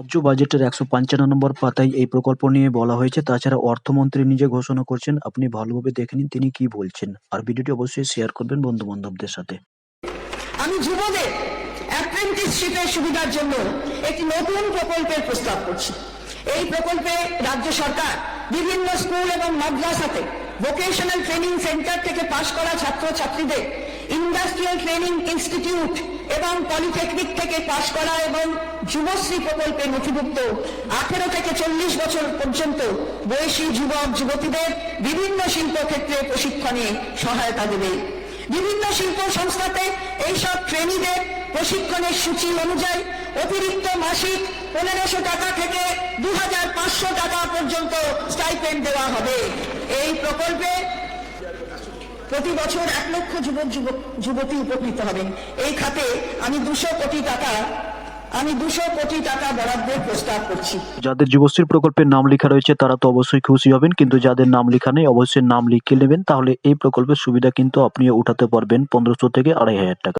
রাজ্য বাজেটের একশো পঞ্চান্ন নম্বর পাতায় এই প্রকল্প নিয়ে বলা হয়েছে। তাছাড়া অর্থমন্ত্রী নিজে ঘোষণা করছেন, আপনি ভালোভাবে দেখে নিন তিনি কি বলছেন। আর ভিডিওটি অবশ্যই শেয়ার করবেন বন্ধু বান্ধবদের সাথে। আমি যুবদের অ্যাপ্রেন্টিসশিপের সুবিধার জন্য একটি নতুন প্রকল্পের প্রস্তাব করছি। এই প্রকল্পে রাজ্য সরকার বিভিন্ন স্কুল এবং মাদ্রাসাতে ভোকেশনাল ট্রেনিং সেন্টার থেকে পাশ করা ছাত্রছাত্রীদের ইন্ডাস্ট্রিয়াল ট্রেনিং ইনস্টিটিউট এবং পলিটেকনিক থেকে পাশ করা এবং যুবশ্রী প্রকল্পে নথিভুক্ত আঠেরো থেকে চল্লিশ বছর পর্যন্ত বয়সী যুবক, যুবতীদের বিভিন্ন শিল্পক্ষেত্রে প্রশিক্ষণে সহায়তা দেবে। বিভিন্ন শিল্প সংস্থাতে এইসব ট্রেনিদের প্রশিক্ষণের সূচি অনুযায়ী অতিরিক্ত মাসিক পনেরোশো টাকা থেকে দু হাজার পাঁচশো টাকা পর্যন্ত স্টাইপেন্ড দেওয়া হবে। এই প্রকল্পে প্রতি বছর এক লক্ষ যুবক যুবতী উপকৃত হবেন। এই খাতে আমি দুশো কোটি টাকা, আমি দুশো কোটি টাকা বরাদ্দের প্রস্তাব করছি। যাদের যুবশ্রী প্রকল্পের নাম লেখা রয়েছে, তারা তো অবশ্যই খুশি হবেন, কিন্তু যাদের নাম লেখা নেই, অবশ্যই নাম লিখে নেবেন, তাহলে এই প্রকল্পের সুবিধা কিন্তু আপনি উঠাতে পারবেন, পনেরোশো থেকে আড়াই হাজার টাকা।